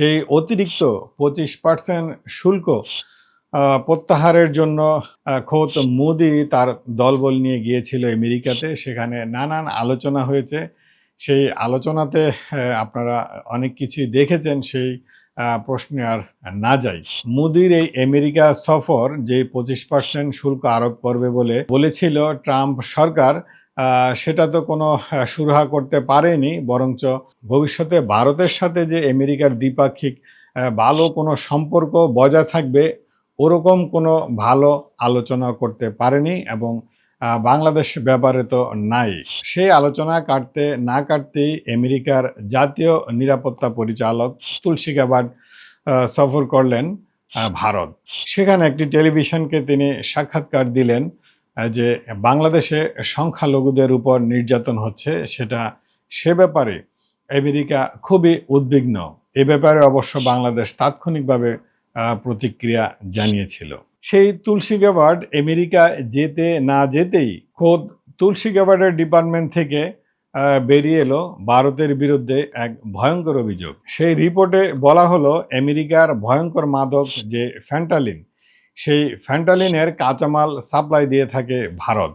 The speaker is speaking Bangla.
সেই অতিরিক্ত পঁচিশ পার্সেন্ট শুল্ক প্রত্যাহারের জন্য খোদ মোদি তার দলবল নিয়ে গিয়েছিল আমেরিকাতে। সেখানে নানান আলোচনা হয়েছে। সেই আলোচনাতে আপনারা অনেক কিছুই দেখেছেন। সেই প্রশ্নে আর না যাই। মোদির এই আমেরিকা সফর যে পঁচিশ পার্সেন্ট শুল্ক আরোপ করবে বলে বলেছিল ট্রাম্প সরকার সেটা তো কোনো সুরাহা করতে পারেনি, বরঞ্চ ভবিষ্যতে ভারতের সাথে যে আমেরিকার দ্বিপাক্ষিক ভালো কোনো সম্পর্ক বজায় থাকবে, ওরকম কোনো ভালো আলোচনা করতে পারেনি এবং বাংলাদেশ ব্যাপারে তো নাই। সেই আলোচনা কাটতে না কাটতেই আমেরিকার জাতীয় নিরাপত্তা পরিচালক তুলসী গাবার্ড সফর করলেন ভারত। সেখানে একটি টেলিভিশনকে তিনি সাক্ষাৎকার দিলেন যে বাংলাদেশে সংখ্যালঘুদের উপর নির্যাতন হচ্ছে, সেটা সে ব্যাপারে আমেরিকা খুবই উদ্বিগ্ন। এ ব্যাপারে অবশ্য বাংলাদেশ তাৎক্ষণিকভাবে প্রতিক্রিয়া জানিয়েছিল। সেই তুলসী গাবার্ড আমেরিকা যেতে না যেতেই খোদ তুলসী গাবার্ডের ডিপার্টমেন্ট থেকে বেরিয়ে এলো ভারতের বিরুদ্ধে এক ভয়ঙ্কর অভিযোগ। সেই রিপোর্টে বলা হলো, আমেরিকার ভয়ঙ্কর মাদক যে ফ্যান্টালিন সেই ফ্যান্টালিনের কাঁচামাল সাপ্লাই দিয়ে থাকে ভারত।